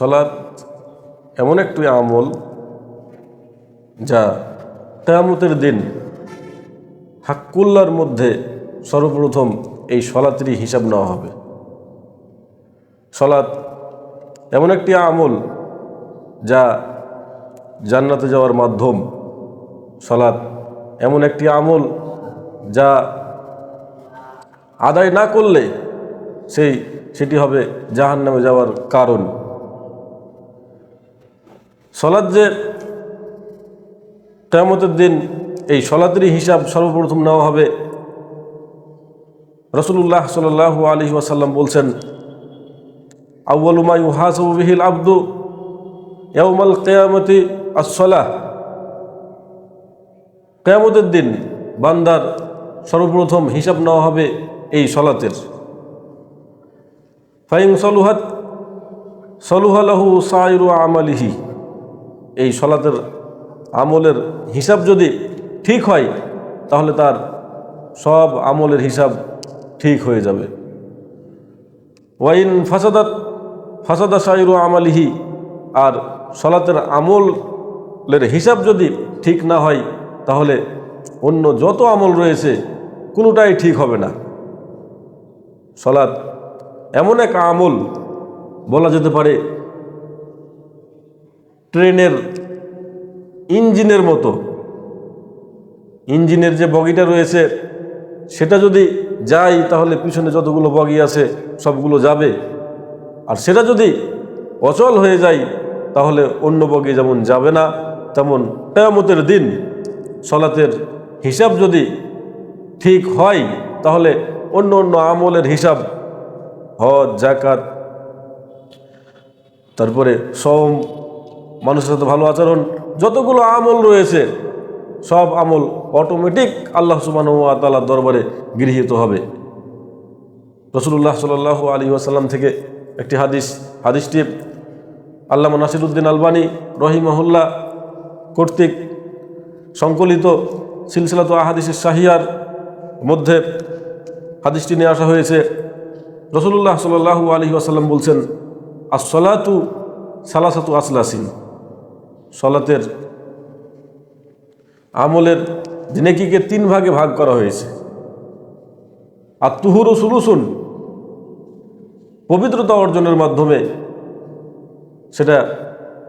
সলাৎ এমন একটি আমল যা কেয়ামতের দিন হাক্কুল্লার মধ্যে সর্বপ্রথম এই সলাতেরই হিসাব নেওয়া হবে। সলাৎ এমন একটি আমল যা জান্নাতে যাওয়ার মাধ্যম। সলাৎ এমন একটি আমল যা আদায় না করলে সেই, সেটি হবে জাহান নামে যাওয়ার কারণ। সলাৎ যে কেয়ামতের দিন এই সলাতেরই হিসাব সর্বপ্রথম নেওয়া হবে রসুল্লাহ সাল আলী ওয়াসাল্লাম বলছেন আউ্বালুমা ইউহাসবিহিল আব্দু ইয়াউমাল কেয়ামতি আসলাহ কেয়ামতের দিন বান্দার সর্বপ্রথম হিসাব নেওয়া হবে এই সলাতের। ফাইং সলুহাত সলুহালাহু সাইরু আমালিহি। এই সলাতের আমলের হিসাব যদি ঠিক হয়, তাহলে তার সব আমলের হিসাব ঠিক হয়ে যাবে। ওয়াইন ফাসাদাত, ফাসাদা সাইরু আমালিহি, আর সলাতের আমলের হিসাব যদি ঠিক না হয়, তাহলে অন্য যত আমল রয়েছে, কোনোটাই ঠিক হবে না। সলাৎ এমন এক আমল বলা যেতে পারে ট্রেনের ইঞ্জিনের মতো। ইঞ্জিনের যে বগিটা রয়েছে, সেটা যদি যায়, তাহলে পিছনে যতগুলো বগি আছে, সবগুলো যাবে। আর সেটা যদি অচল হয়ে যায়, তাহলে অন্য বগি যেমন যাবে না, তেমন কেয়ামতের দিন সলাতের হিসাব যদি ঠিক হয়, তাহলে অন্য অন্য আমলের হিসাব, হজ জাকাত তারপরে সম মানুষের সাথে ভালো আচরণ, যতগুলো আমল রয়েছে, সব আমল অটোমেটিক আল্লাহ সুবাহতালার দরবারে গৃহীত হবে। রসুল্লাহ সাল আলী আসাল্লাম থেকে একটি হাদিস, হাদিসটি আল্লাহ নাসিরুদ্দিন আলবানী রহিমহল্লা কর্তৃক সংকলিত সিলসিলাত আহাদিসের শাহিয়ার মধ্যে হাদিসটি নিয়ে আসা হয়েছে। রসুল্লাহ সাল্লাহু আলী আসাল্লাম বলছেন আসলাতু সালাসাতু আসলাসিন। সলাতের আমলের জিনেকিকে তিন ভাগে ভাগ করা হয়েছে। আর তুহুরু সুলুসুন পবিত্রতা অর্জনের মাধ্যমে সেটা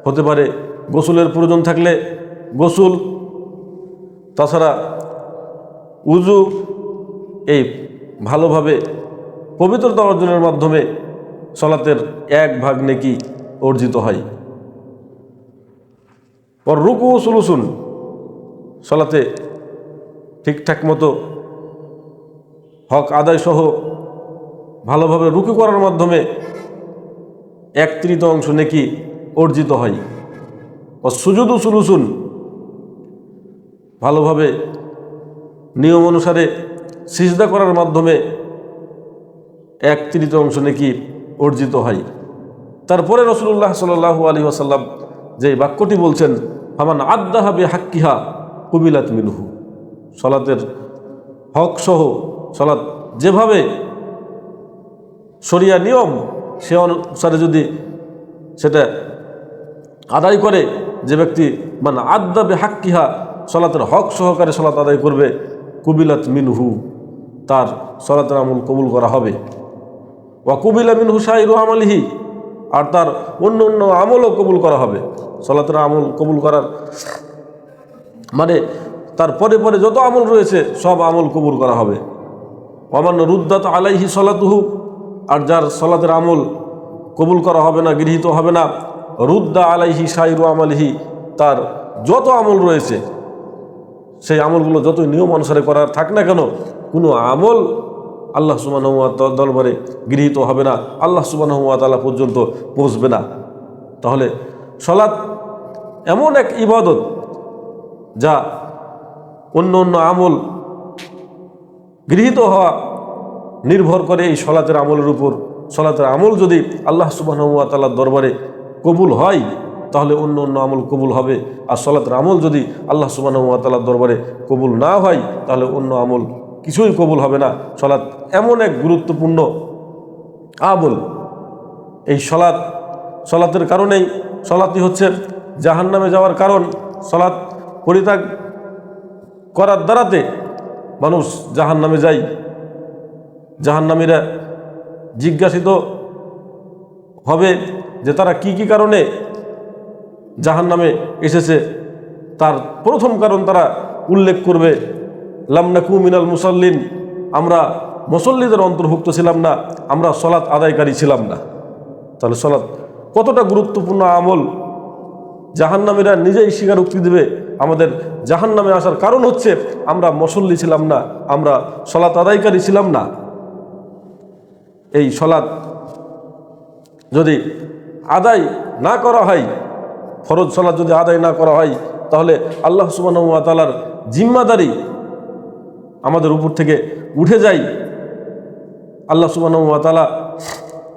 হতে পারে গোসলের প্রয়োজন থাকলে গোসল, তাছাড়া উজু এই ভালোভাবে পবিত্রতা অর্জনের মাধ্যমে সলাতের এক ভাগ নেকি অর্জিত হয়। পর রুকু সুলুসুন। সলাতে ঠিকঠাক মতো হক আদায় সহ ভালোভাবে রুকু করার মাধ্যমে এক তৃতীয়াংশ নেকি অর্জিত হয়। ও সুজুদু সুলুসুন। ভালোভাবে নিয়ম অনুসারে সিজদা করার মাধ্যমে এক তৃতীয় অংশ নাকি অর্জিত হয়। তারপরে রসুল্লাহ সাল্লু আলী আসাল্লাম যে বাক্যটি বলছেন হামান আদাহাবে হাক্কিহা কুবিলাত মিনহু। সলাতের হক সহ সলাৎ যেভাবে সরিয়া নিয়ম, সে অনুসারে যদি সেটা আদায় করে, যে ব্যক্তি মানে আদাবে হাক্কিহা সলাতের হক সহকারে সলাত আদায় করবে, কুবিলাত মিনহু, তার সলাতের আমল কবুল করা হবে। ওয়া কুবিলা মিনহু শাহিরু আমলিহি আর তার অন্য অন্য আমলও কবুল করা হবে। সলাতের আমল কবুল করার মানে তার পরে পরে যত আমল রয়েছে, সব আমল কবুল করা হবে। অমান্য রুদ্দাত আলাইহি সলাতুহু, আর যার সলাতের আমল কবুল করা হবে না, গৃহীত হবে না, রুদ্দা আলাইহি সাইরু আমলহি, তার যত আমল রয়েছে, সেই আমলগুলো যতই নিয়ম অনুসারে করার থাক না কেন, কোনো আমল আল্লাহ সুবাহ দরবারে গৃহীত হবে না, আল্লাহ সুবাহ তালা পর্যন্ত পৌঁছবে না। তাহলে সলাৎ এমন এক ইবাদত যা অন্য অন্য আমল গৃহীত হওয়া নির্ভর করে এই সলাতের আমলের উপর। সলাতের আমল যদি আল্লাহ সুবাহ তাল্লার দরবারে কবুল হয়, তাহলে অন্য অন্য আমল কবুল হবে। আর সলাতের আমল যদি আল্লাহ সুবাহ তাল্লার দরবারে কবুল না হয়, তাহলে অন্য আমল কিছুই কবুল হবে না। সলাৎ এমন এক গুরুত্বপূর্ণ আমল। এই সলাৎ, সলাতের কারণেই সলাতই হচ্ছে জাহান নামে যাওয়ার কারণ। সলাৎ পরিত্যাগ করার দ্বারাতে মানুষ জাহান নামে যায়। জাহান্নামীরা জিজ্ঞাসিত হবে যে তারা কি কি কারণে জাহান নামে এসেছে। তার প্রথম কারণ তারা উল্লেখ করবে লামনাকু মিনাল মুসল্লিন। আমরা মুসল্লিদের অন্তর্ভুক্ত ছিলাম না, আমরা সলাৎ আদায়কারী ছিলাম না। তাহলে সলাৎ কতটা গুরুত্বপূর্ণ আমল? জাহান্নামীরা নিজেই স্বীকারোক্তি দেবে, আমাদের জাহান্নামে আসার কারণ হচ্ছে আমরা মুসল্লি ছিলাম না, আমরা সলাৎ আদায়কারী ছিলাম না। এই সলাৎ যদি আদায় না করা হয়, ফরজ সলাৎ যদি আদায় না করা হয়, তাহলে আল্লাহ সুবাহ তালার জিম্মাদারি আমাদের উপর থেকে উঠে যায় আল্লাহ সুবাহ তালা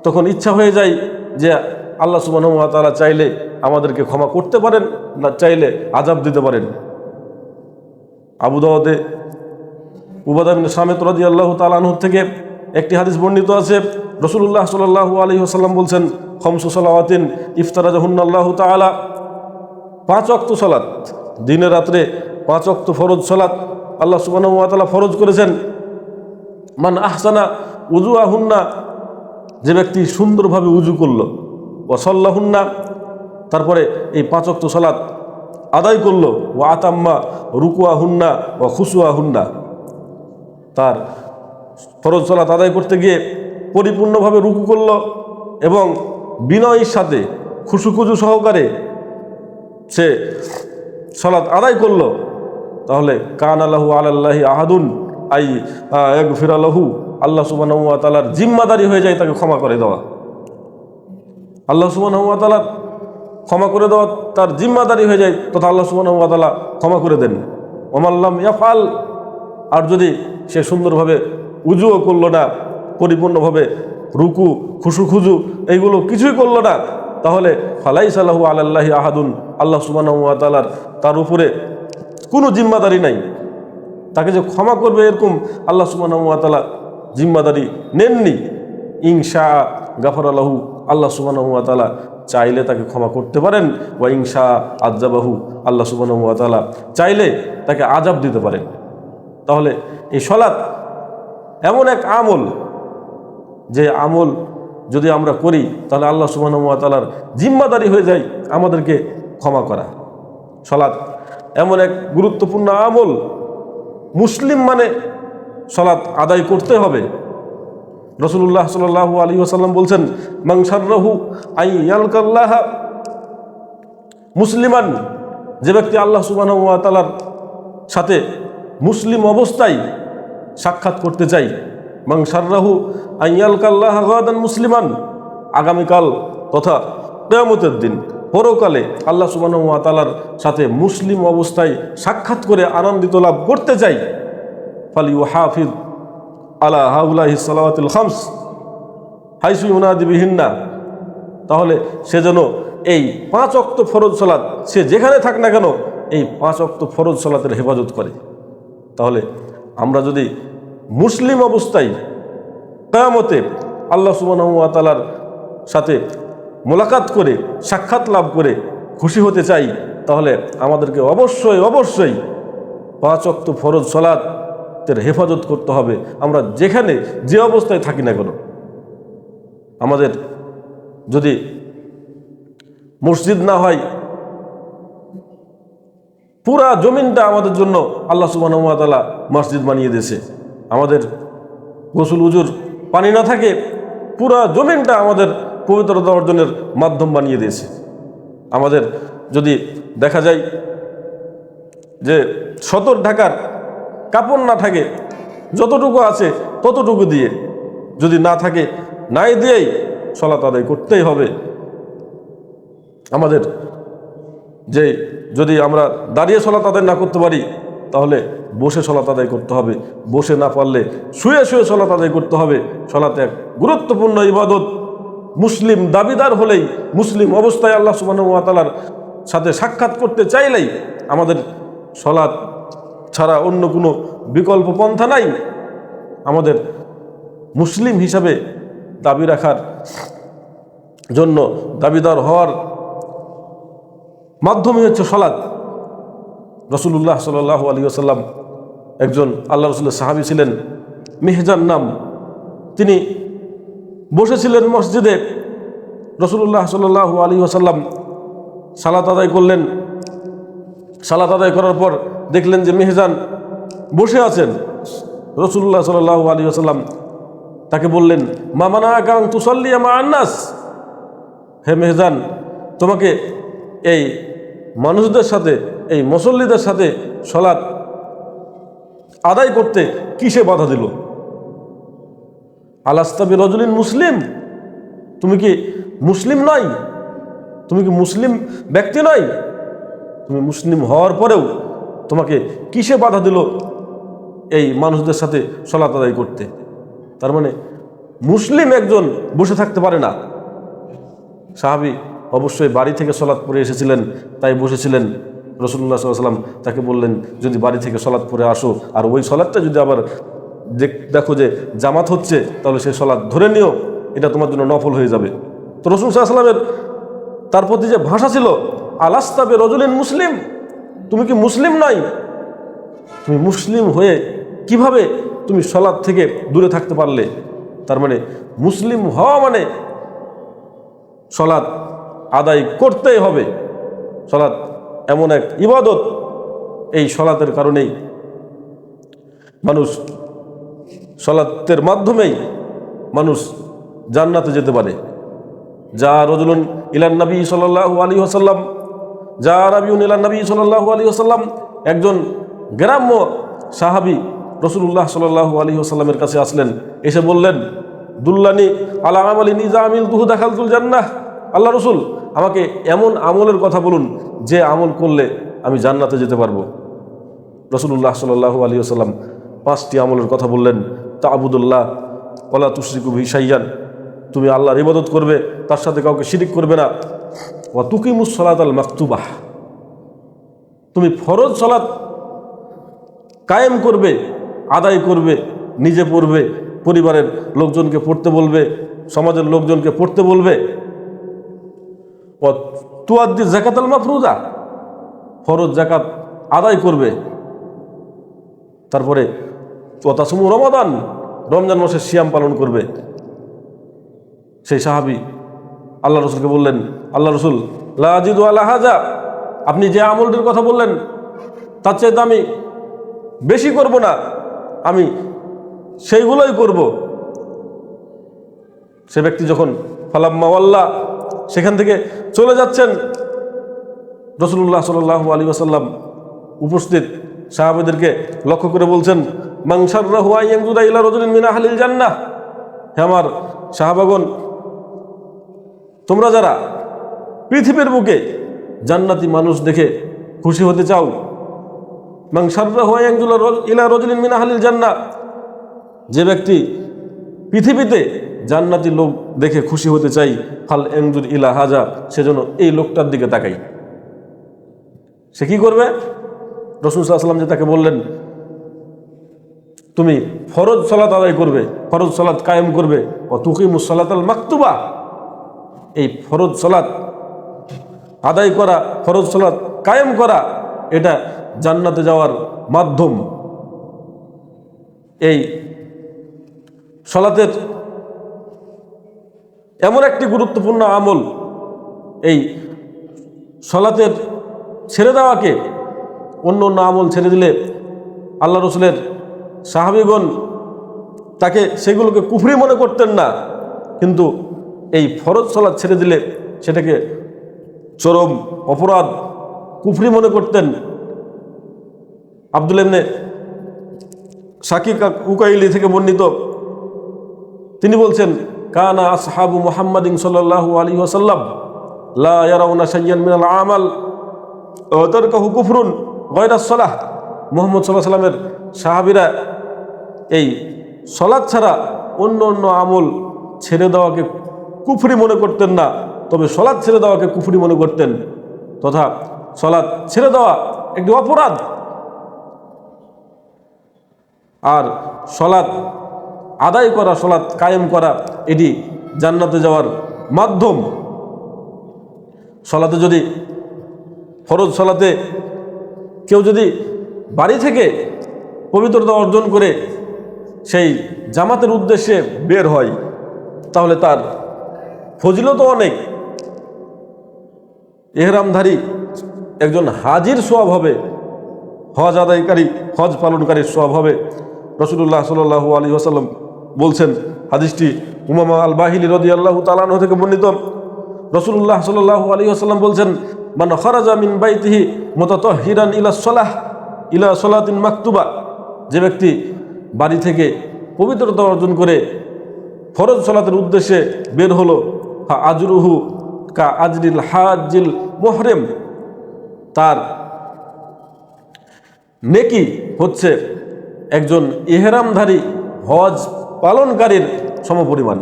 তখন ইচ্ছা হয়ে যায় যে আল্লাহ সুবাহ তালা চাইলে আমাদেরকে ক্ষমা করতে পারেন না চাইলে আজাব দিতে পারেন। আবু দাওয়াদে উবাদাবিন সামেত রাজি আল্লাহ তালানহ থেকে একটি হাদিস বর্ণিত আছে। রসুল্লাহ সাল্লাহ আলী আসাল্লাম বলছেন, খমসু সালাওয়াতিন ইফতারা আল্লাহ তালা পাঁচ অক্ত সলাৎ দিনে রাত্রে পাঁচ অক্ত ফরজ সলাৎ আল্লাহ সুবাহ ফরজ করেছেন। মান আহসানা উজু আহুন্না যে ব্যক্তি সুন্দরভাবে উজু করল ওসল্লাহুন্না তারপরে এই পাঁচ অক্ত সলাৎ আদায় করল ও আতাম্মা রুকুয়া হুন্না ও খুসুয়া হুন্না তার ফরজ সলাৎ আদায় করতে গিয়ে পরিপূর্ণভাবে রুকু করল এবং বিনয়ের সাথে খুশুখুজু সহকারে সে সলাৎ আদায় করল। তাহলে কান আল্লাহু আলাল্লাহি আহাদুন, আই এক ফিরালহু আল্লাহ সুবাহ জিম্মাদারি হয়ে যায় তাকে ক্ষমা করে দেওয়া। আল্লাহ সুবাহ ক্ষমা করে দেওয়া, তার জিম্মাদারি হয়ে যায় তথা আল্লাহ সুবাহ ক্ষমা করে দেন। ওমাল্লাম ইয়াফাল আর যদি সে সুন্দরভাবে উজুও করল না, পরিপূর্ণভাবে রুকু খুশু খুজু এইগুলো কিছুই করল না, তাহলে ফালাই সাল্লাহু আলাল্লাহি আহাদুন, আল্লাহ সুবাহ তার উপরে কোনো জিম্মাদারি নাই। তাকে যে ক্ষমা করবে এরকম আল্লাহ সুবাহ তালা জিম্মাদারি নেননি। ইংশা গাফর আল্লাহু আল্লাহ সুবাহ তালা চাইলে তাকে ক্ষমা করতে পারেন। বা ইংশা আজাবাহু আল্লাহ সুবাহ তালা চাইলে তাকে আজাব দিতে পারেন। তাহলে এই সলাৎ এমন এক আমল, যে আমল যদি আমরা করি, তাহলে আল্লাহ সুবাহ তালার জিম্মাদারি হয়ে যায় আমাদেরকে ক্ষমা করা। সলাৎ এমন এক গুরুত্বপূর্ণ আমল। মুসলিম মানে সলাৎ আদায় করতে হবে। রসুল্লাহ সাল আলী আসাল্লাম বলছেন মাংসারহু আই ইয়ালকাল্লাহ। মুসলিমান, যে ব্যক্তি আল্লাহ সুবাহ তালার সাথে মুসলিম অবস্থায় সাক্ষাৎ করতে চাই মাংসাররাহু আইয়ালকাল্লাহ গাদান মুসলিমান। আগামীকাল তথা কেয়ামতের দিন। পরকালে আল্লাহ সুবাহ তালার সাথে মুসলিম অবস্থায় সাক্ষাৎ করে আনন্দিত লাভ করতে চাই। ফালি ও হাফিজ আলা হাউলাহি সালাওয়াতুল খামস হাইসু ইউনাদিবিহিন্না তাহলে সে যেন এই পাঁচ অক্ত ফরজ সলাৎ সে যেখানে থাক না কেন এই পাঁচ অক্ত ফরজ সলাতের হেফাজত করে। তাহলে আমরা যদি মুসলিম অবস্থায় কেয়ামতে আল্লাহ তালার সাথে মোলাকাত করে, সাক্ষাৎ লাভ করে খুশি হতে চাই, তাহলে আমাদেরকে অবশ্যই অবশ্যই পাঁচ অক্ত ফরজ সলাতের হেফাজত করতে হবে। আমরা যেখানে যে অবস্থায় থাকি না কেন, আমাদের যদি মসজিদ না হয়, পুরা জমিনটা আমাদের জন্য আল্লাহ সুবাহতালা মসজিদ বানিয়ে দিয়েছে। আমাদের গোসল, উজুর পানি না থাকে, পুরা জমিনটা আমাদের পবিত্রতা অর্জনের মাধ্যম বানিয়ে দিয়েছে। আমাদের যদি দেখা যায় যে সতর ঢাকার কাপড় না থাকে, যতটুকু আছে ততটুকু দিয়ে যদি না থাকে, নাই দিয়েই সলাত আদায় করতেই হবে। আমাদের যে যদি আমরা দাঁড়িয়ে সলাত আদায় না করতে পারি, তাহলে বসে সলাত আদায় করতে হবে। বসে না পারলে শুয়ে শুয়ে সলাত আদায় করতে হবে। সলাতে এক গুরুত্বপূর্ণ ইবাদত মুসলিম দাবিদার হলেই মুসলিম অবস্থায় আল্লাহ সুবাহতালার সাথে সাক্ষাৎ করতে চাইলেই আমাদের সলাৎ ছাড়া অন্য কোনো বিকল্প পন্থা নাই। আমাদের মুসলিম হিসাবে দাবি রাখার জন্য দাবিদার হওয়ার মাধ্যমই হচ্ছে সলাৎ। রসুল্লাহ সাল আলী আসাল্লাম একজন আল্লাহ রসুলের সাহাবি ছিলেন, মেহজান নাম। তিনি বসেছিলেন মসজিদে। রসুল্লাহ সাল আলী আসাল্লাম সালাত আদায় করলেন। সালাত আদায় করার পর দেখলেন যে মেহজান বসে আছেন। রসুল্লাহ সাল আলী আসাল্লাম তাকে বললেন মামানা কাং তুসল্লি আমা আন্নাস? হে মেহজান, তোমাকে এই মানুষদের সাথে, এই মুসল্লিদের সাথে সলাৎ আদায় করতে কিসে বাধা দিল? আলাস্তাবি রজুলিন মুসলিম। তুমি কি মুসলিম নয়? তুমি কি মুসলিম ব্যক্তি নয়? তুমি মুসলিম হওয়ার পরেও তোমাকে কিসে বাধা দিল এই মানুষদের সাথে সলাত আদায় করতে? তার মানে মুসলিম একজন বসে থাকতে পারে না। সাহাবি অবশ্যই বাড়ি থেকে সলাৎ পরে এসেছিলেন, তাই বসেছিলেন। রসুল্লাহ সাল্লাম তাকে বললেন, যদি বাড়ি থেকে সলাৎ পরে আসো, আর ওই সলাৎটা যদি আবার দেখ- দেখো যে জামাত হচ্ছে, তাহলে সে সলাৎ ধরে নিও, এটা তোমার জন্য নফল হয়ে যাবে। তো রসুল সাল্লামের তার প্রতি যে ভাষা ছিল আলাস্তাবে রজুলিন মুসলিম, তুমি কি মুসলিম নয়? তুমি মুসলিম হয়ে কীভাবে তুমি সলাৎ থেকে দূরে থাকতে পারলে? তার মানে মুসলিম হওয়া মানে সলাৎ আদায় করতেই হবে। সলাৎ এমন এক ইবাদত, এই সলাতের কারণেই মানুষ সলাতের মাধ্যমেই মানুষ জান্নাতে যেতে পারে। যা রজুলুন ইলান নবী সাল্লাল্লাহু আলী আসাল্লাম যা রাবিউন ইলান নবী সাল্লাল্লাহু আলী আসাল্লাম একজন গ্রাম্য সাহাবি রসুল্লাহ সাল্লাল্লাহু আলী আসাল্লামের কাছে আসলেন। এসে বললেন, দুল্লানি আলা আমালি নিজামিল তুহু দেখালতুল জান্নাহ। আল্লাহ রসুল, আমাকে এমন আমলের কথা বলুন, যে আমল করলে আমি জান্নাতে যেতে পারব। রসুল্লাহ সাল্লাহু আলী আসাল্লাম পাঁচটি আমলের কথা বললেন। তা আবুদুল্লাহ কলা তুসরিকু ভিসাইয়ান তুমি আল্লাহর ইবাদত করবে, তার সাথে কাউকে শিরিক করবে না। ও তুকিমুস সলাত আল মাকতুবাহ তুমি ফরজ সলাৎ কায়েম করবে, আদায় করবে, নিজে পড়বে, পরিবারের লোকজনকে পড়তে বলবে, সমাজের লোকজনকে পড়তে বলবে। তুয়াদ্দি জাকাত আল মাফরুজা, ফরজ জাকাত আদায় করবে। তারপরে ও তাসমু রমাদান। রমজান মাসে সিয়াম পালন করবে। সেই সাহাবি আল্লাহ রসুলকে বললেন, আল্লাহ রসুল লাজিদু আল্লাহ হাজা। আপনি যে আমলটির কথা বললেন, তার চাইতে আমি বেশি করব না। আমি সেইগুলোই করব। সে ব্যক্তি যখন ফালাম্মাওয়াল্লা সেখান থেকে চলে যাচ্ছেন রসুল্লাহ সাল্লাহ আলী আসাল্লাম উপস্থিত সাহাবেদেরকে লক্ষ্য করে বলছেন মাংসাররা হুয়াইয়াংজুদা ইলা মিনা হালিল জান্নাহ। হে আমার সাহাবাগন তোমরা যারা পৃথিবীর বুকে জান্নাতি মানুষ দেখে খুশি হতে চাও মাংসাররা হুয়াইয়াংজুলা ইলা রজুলিন মিনা হালিল জান্নাহ। যে ব্যক্তি পৃথিবীতে জান্নাতি লোক দেখে খুশি হতে চাই ফাল এংজুর ইলা হাজা সেজন্য এই লোকটার দিকে তাকাই সে কি করবে? রসুল সাল্লাম যে তাকে বললেন, তুমি ফরজ সালাত আদায় করবে, ফরজ সালাত কায়েম করবে ও তুকি সালাত আল মাকতুবা। এই ফরজ সালাত আদায় করা, ফরজ সালাত কায়েম করা, এটা জান্নাতে যাওয়ার মাধ্যম। এই সলাতের এমন একটি গুরুত্বপূর্ণ আমল, এই সলাতের ছেড়ে দেওয়াকে অন্য অন্য আমল ছেড়ে দিলে আল্লাহ রসুলের সাহাবিগণ তাকে সেগুলোকে কুফরি মনে করতেন না। কিন্তু এই ফরজ সলাৎ ছেড়ে দিলে সেটাকে চরম অপরাধ কুফরি মনে করতেন। আব্দুল এমনে শাকিক উকাইলি থেকে বর্ণিত তিনি বলছেন, কানা আসহাবু মুহাম্মাদিন সাল্লাল্লাহু আলী ওয়াসাল্লাম, লা শাইয়ান মিনাল আমাল, ওয়া তারকাহু কুফরুন। গয়রা সালাহ, মুহাম্মদ সাল্লাল্লাহু সাল্লামের সাহাবীরা এই সলাৎ ছাড়া অন্য অন্য আমল ছেড়ে দেওয়াকে কুফরি মনে করতেন না, তবে সলাৎ ছেড়ে দেওয়াকে কুফরি মনে করতেন তথা সলাৎ ছেড়ে দেওয়া একটি অপরাধ। আর সলাৎ, আদায় করা সলাৎ, কায়েম করা, এটি জান্নাতে যাওয়ার মাধ্যম। সলাতে যদি ফরজ সলাতে কেউ যদি বাড়ি থেকে পবিত্রতা অর্জন করে সেই জামাতের উদ্দেশ্যে বের হয়, তাহলে তার ফজিলত অনেক। এহরামধারী একজন হাজির সোয়াব হবে, হজ আদায়কারী, হজ পালনকারীর সোয়াব হবে। রসুল্লাহ সাল্লাহ আলী আসাল্লাম বলছেন, হাদিসটি উমামা আল বাহিলি রদি আল্লাহ তালাহ থেকে বর্ণিত। রসুল্লাহ সাল্লাহ আলী আসাল্লাম বলছেন মান খরাজা বাইতিহি মতত হিরান ইলা সলাহ, ইলা সলাতিন মাকতুবা। যে ব্যক্তি বাড়ি থেকে পবিত্রতা অর্জন করে ফরজ সলাতের উদ্দেশ্যে বের হলো হা আজরুহু কা আজরিল হাজিল মোহরেম। তার নেকি হচ্ছে একজন ইহরামধারী হজ পালনকারীর সমপরিমাণ।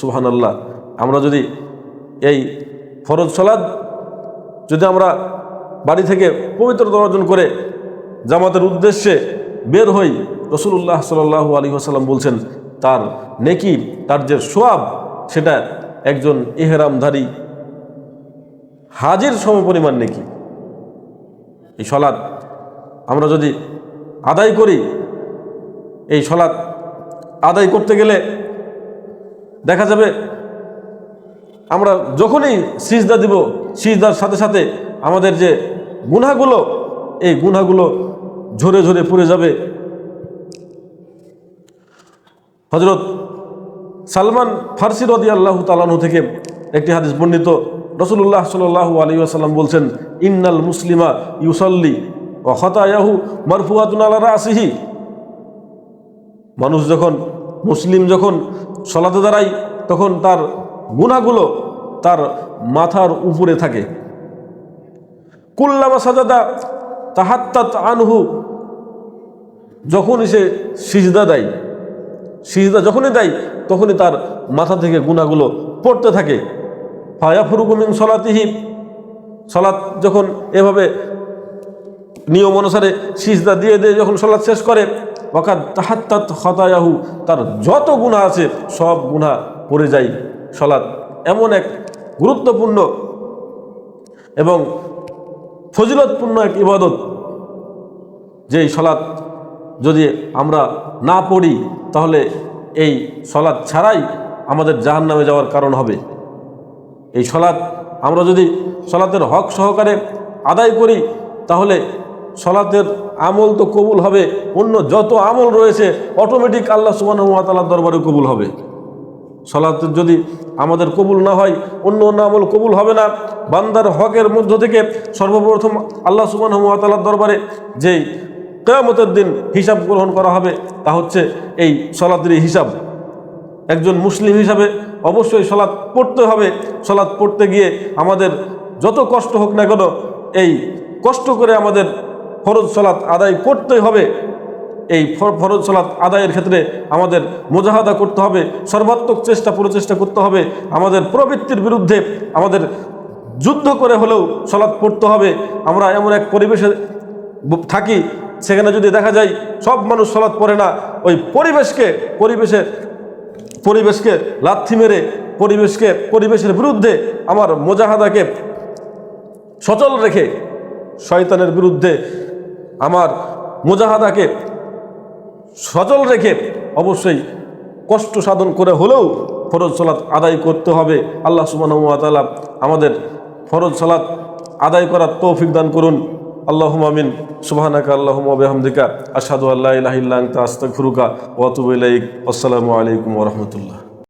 সুহান আল্লাহ আমরা যদি এই ফরজ সলাদ যদি আমরা বাড়ি থেকে পবিত্রতা অর্জন করে জামাতের উদ্দেশ্যে বের হই রসুল্লাহ সাল্লাহ আলী আসাল্লাম বলছেন, তার নেকি, তার যে সোয়াব, সেটা একজন এহেরামধারী হাজির সমপরিমাণ নেকি। এই সলাদ আমরা যদি আদায় করি, এই সলাদ আদায় করতে গেলে দেখা যাবে আমরা যখনই সিজদা দিব সিজদার সাথে সাথে আমাদের যে গুনাগুলো এই গুনাগুলো ঝরে ঝরে পড়ে যাবে। হজরত সালমান ফার্সি রদি আল্লাহ তালানু থেকে একটি হাদিস বর্ণিত। রসুল্লাহ সাল্লাহ আলী আসাল্লাম বলছেন, ইন্নাল মুসলিমা ইউসল্লি ও হতায়াহু মারফুয়াতুন আসিহি মানুষ যখন, মুসলিম যখন সলাতে দাঁড়ায়, তখন তার গুণাগুলো তার মাথার উপরে থাকে। কুল্লামা সাজাদা তাহাত্তাত আনহু যখনই সে সিজদা দেয়, সিজদা যখনই দেয়, তখনই তার মাথা থেকে গুণাগুলো পড়তে থাকে। ফায়া ফুরুকুমিন সলাতিহি সলাৎ যখন এভাবে নিয়ম অনুসারে সিজদা দিয়ে দিয়ে যখন সলাৎ শেষ করে ওকাদ তাহাত্তাত হতায়াহু তার যত গুণা আছে, সব গুণা পড়ে যায় সলাৎ এমন এক গুরুত্বপূর্ণ এবং ফজিলতপূর্ণ এক ইবাদত, যেই সলাৎ যদি আমরা না পড়ি, তাহলে এই সলাৎ ছাড়াই আমাদের জাহান নামে যাওয়ার কারণ হবে। এই সলাৎ আমরা যদি সলাতের হক সহকারে আদায় করি, তাহলে সলাতের আমল তো কবুল হবে। অন্য যত আমল রয়েছে অটোমেটিক আল্লাহ সুবান সুবাহতালার দরবারে কবুল হবে। সলাতের যদি আমাদের কবুল না হয়, অন্য অন্য আমল কবুল হবে না। বান্দার হকের মধ্য থেকে সর্বপ্রথম আল্লাহ সুবাহতালার দরবারে যেই কেয়ামতের দিন হিসাব গ্রহণ করা হবে, তা হচ্ছে এই সলাতের হিসাব। একজন মুসলিম হিসাবে অবশ্যই সলাৎ পড়তে হবে। সলাৎ পড়তে গিয়ে আমাদের যত কষ্ট হোক না কেন, এই কষ্ট করে আমাদের ফরজ সলাৎ আদায় করতে হবে। এই ফর- ফরজ সলাৎ আদায়ের ক্ষেত্রে আমাদের মোজাহাদা করতে হবে, সর্বাত্মক চেষ্টা প্রচেষ্টা করতে হবে, আমাদের প্রবৃত্তির বিরুদ্ধে আমাদের যুদ্ধ করে হলেও সলাৎ পড়তে হবে। আমরা এমন এক পরিবেশে থাকি, সেখানে যদি দেখা যায় সব মানুষ সলাৎ পড়ে না, ওই পরিবেশকে, পরিবেশে, পরিবেশকে লাথি মেরে, পরিবেশকে, পরিবেশের বিরুদ্ধে আমার মোজাহাদাকে সচল রেখে, শয়তানের বিরুদ্ধে আমার মোজাহাদাকে সচল রেখে অবশ্যই কষ্ট সাধন করে হলেও ফরজ সালাত আদায় করতে হবে। আল্লাহ সুবাহতালা আমাদের ফরজ সালাত আদায় করার তৌফিক দান করুন। আল্লাহ আমিন। সুবাহানাকা আল্লাহ আবহামদিকা আসাদু আল্লাহ ইহিল্লাং তাস্তা ফুরুকা ওয়াতুব ইলাইক। আসসালামু আলাইকুম রহমতুল্লাহ।